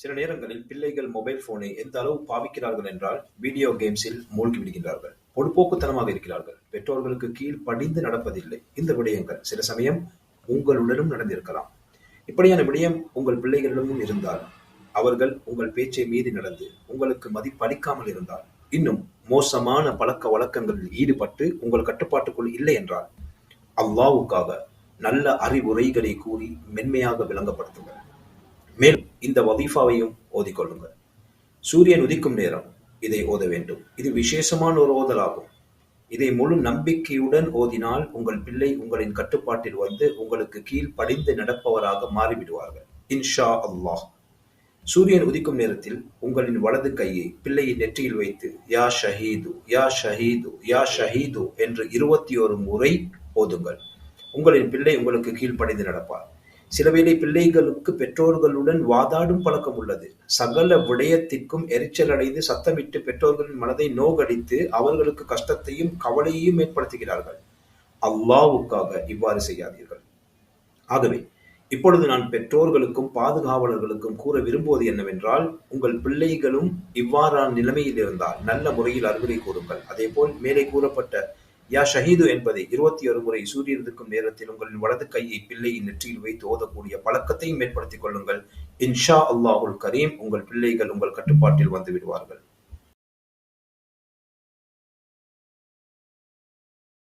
சில நேரங்களில் பிள்ளைகள் மொபைல் போனை எந்த அளவு பாவிக்கிறார்கள் என்றால் வீடியோ கேம்ஸில் மூழ்கி விடுகின்றார்கள். பொடுப்போக்குத்தனமாக இருக்கிறார்கள். பெற்றோர்களுக்கு கீழ் படிந்து நடப்பதில்லை. இந்த விடயங்கள் சில சமயம் உங்களுடனும் நடந்திருக்கலாம். இப்படியான விடயம் உங்கள் பிள்ளைகளிடமும் இருந்தால் அவர்கள் உங்கள் பேச்சை மீறி நடந்து உங்களுக்கு மதிப்பளிக்காமல் இருந்தால் இன்னும் மோசமான பழக்க வழக்கங்களில் ஈடுபட்டு உங்கள் கட்டுப்பாட்டுக்குள் இல்லை என்றால் அல்லாவுக்காக நல்ல அறிவுரைகளை கூறி மென்மையாக விளங்கப்படுத்துங்கள். மேலும் இந்த வதீஃபாவையும் ஓதிக்கொள்ளுங்கள் சூரியன் உதிக்கும் நேரம் இதை ஓத வேண்டும். இது விசேஷமான ஒரு ஓதலாகும் இதை முழு நம்பிக்கையுடன் ஓதினால் உங்கள் பிள்ளை உங்களின் கட்டுப்பாட்டில் வந்து உங்களுக்கு கீழ் படிந்து நடப்பவராக மாறிவிடுவார்கள். இன்ஷா அல்லாஹ். சூரியன் உதிக்கும் நேரத்தில் உங்களின் வலது கையை பிள்ளையின் நெற்றியில் வைத்து யா ஷஹீது யா ஷஹீது யா ஷஹீது என்று இருபத்தி ஒரு முறை ஓதுங்கள். உங்களின் பிள்ளை உங்களுக்கு கீழ்ப்படைந்து நடப்பார். சிலவேளை பிள்ளைகளுக்கு பெற்றோர்களுடன் வாதாடும் பழக்கம் உள்ளது. சகல விடயத்திற்கும் எரிச்சல் அடைந்து சத்தமிட்டு பெற்றோர்களின் மனதை நோகடித்து அவர்களுக்கு கஷ்டத்தையும் கவலையையும் ஏற்படுத்துகிறார்கள். அல்லாவுக்காக இவ்வாறு செய்யாதீர்கள். ஆகவே இப்பொழுது நான் பெற்றோர்களுக்கும் பாதுகாவலர்களுக்கும் கூற விரும்புவது என்னவென்றால் உங்கள் பிள்ளைகளும் இவ்வாறான நிலைமையில் இருந்தால் நல்ல முறையில் அறிவுரை கூறுங்கள். அதேபோல் மேலே கூறப்பட்ட யா ஷஹீது என்பதை இருபத்தி ஒரு முறை சூரியனுக்கும் நேரத்தில் உங்களின் வலது கையை பிள்ளையின் நெற்றியில் வைத்து ஓதக்கூடிய பழக்கத்தையும் ஏற்படுத்திக் கொள்ளுங்கள். இன்ஷா அல்லாஹுல் கரீம். உங்கள் பிள்ளைகள் உங்கள் கட்டுப்பாட்டில் வந்து விடுவார்கள்.